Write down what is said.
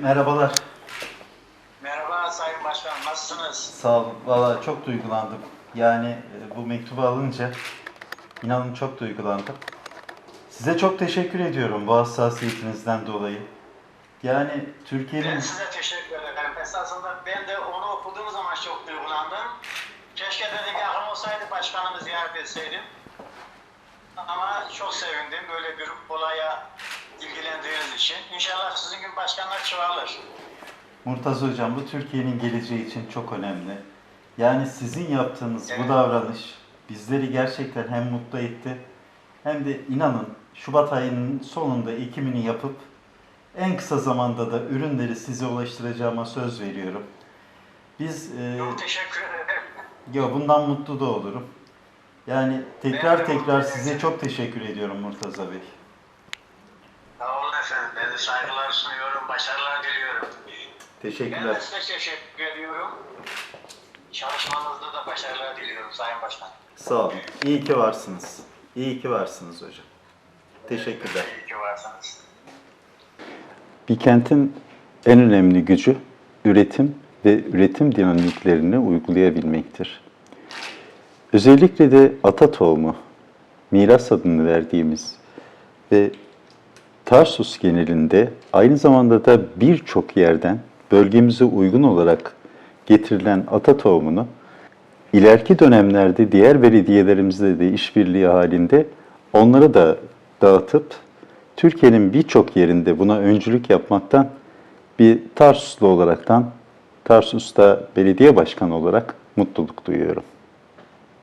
Merhabalar. Merhaba Sayın Başkan, nasılsınız? Sağ olun. Valla çok duygulandım. Yani e, bu mektubu alınca inanın çok duygulandım. Size çok teşekkür ediyorum bu hassasiyetinizden dolayı. Yani Türkiye'nin Ben size teşekkür ederim. Esasında ben de onu okuduğum zaman çok duygulandım. Keşke dedim yakın olsaydı başkanımı ziyaret etseydim. Ama çok sevindim böyle bir olaya ilgilendiğiniz için. İnşallah sizin gibi başkanlar çoğalır. Murtaza Hocam bu Türkiye'nin geleceği için çok önemli. Yani sizin yaptığınız bu Evet. davranış bizleri gerçekten hem mutlu etti hem de inanın Şubat ayının sonunda ekimini yapıp en kısa zamanda da ürünleri size ulaştıracağıma söz veriyorum. Biz e, Çok teşekkür ederim. Ya bundan mutlu da olurum. Yani Ben tekrar tekrar size çok teşekkür ediyorum Murtaza Bey. Sağ olun efendim. Ben de saygılar sunuyorum, başarılar diliyorum. Ben Teşekkürler. de size teşekkür ediyorum. Çalışmanızda da başarılar diliyorum Sayın Başkan. Sağ olun. İyi ki varsınız. İyi ki varsınız hocam. Teşekkürler. İyi ki varsınız. Bir kentin en önemli gücü üretim ve üretim dinamiklerini uygulayabilmektir. Özellikle de ata tohumu, miras adını verdiğimiz ve Tarsus genelinde aynı zamanda da birçok yerden bölgemize uygun olarak getirilen ata tohumunu ileriki dönemlerde diğer belediyelerimizle de işbirliği halinde onları da dağıtıp Türkiye'nin birçok yerinde buna öncülük yapmaktan bir Tarsuslu olaraktan Tarsus'ta belediye başkanı olarak mutluluk duyuyorum.